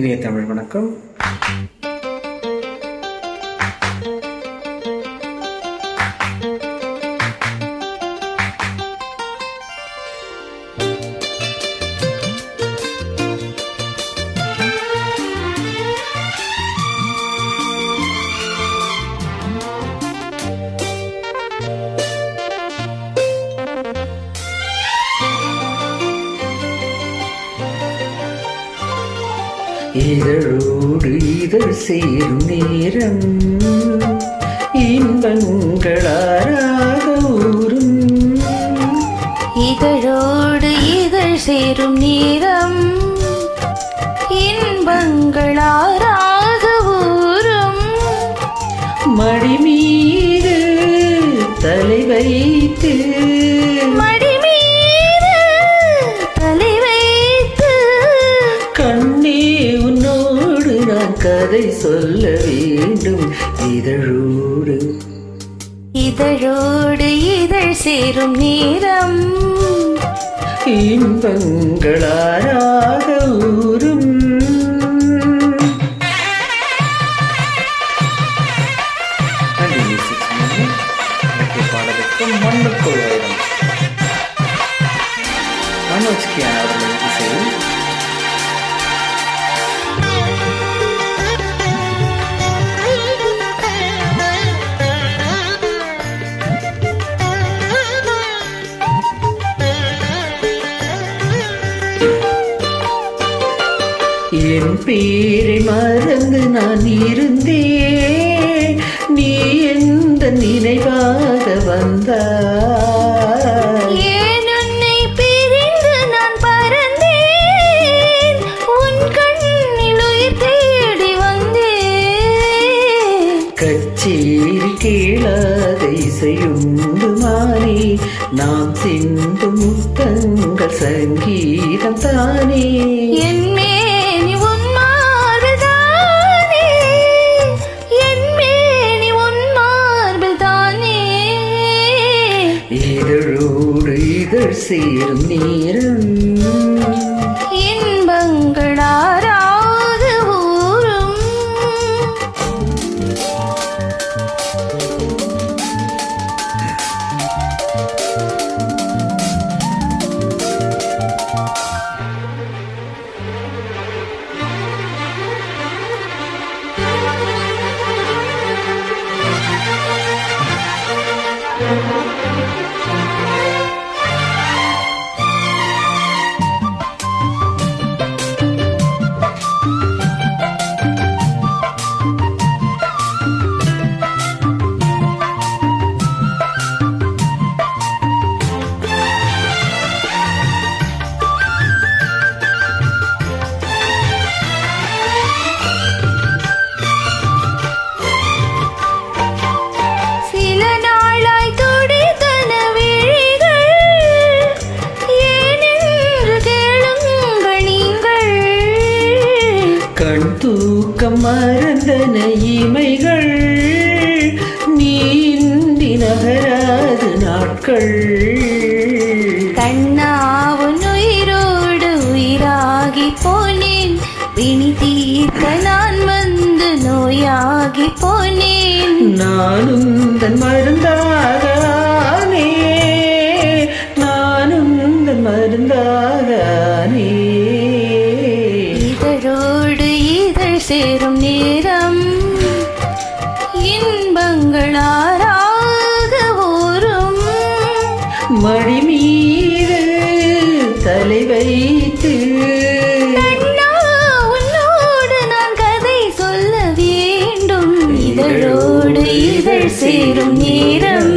இனிய தமிழ் வணக்கம். இதழோடு இதழ் சேரும் நேரம். இன்பங்களாராக ஊரும் இதழோடு இதழ் சேரும் நேரம். இன்பங்களாராக ஊரும் மடி கதை சொல்ல வேண்டும். இதழோடு. இதழோடு இதழ் சேரும் நேரம். இன்பங்களாராக ஊரும். பாடலுக்கு மண்ணுக்குள் வைரம் மனோஜ் கியான் அவர்கள் இசையில் என் பேரை மறந்து நான் இருந்தேன். நீ எந்த நினைவாக வந்தாய்? கச்சேரி கேளாத இசையுண்டு மாறி நாம் சிந்து முத்தங்கள் சங்கீதம் தானே. என் சேரும் நேரம் இன்பங்களாராது ஊரும். மறந்தன இமைகள். நீந்தி நகராது நாட்கள். கண்ணாவுன் உயிரோடு உயிராகி போனேன். பிணி தீர்க்க நான் வந்து நோயாகி போனேன். நானும் தன் மருந்தாகானே சேரும் நேரம் இன்பங்களாராக ஊரும். மடி மீது தலை வைத்து கண்ணா, உன்னோடு நான் கதை சொல்ல வேண்டும். இதழோடு இதழ் சேரும் நேரம்.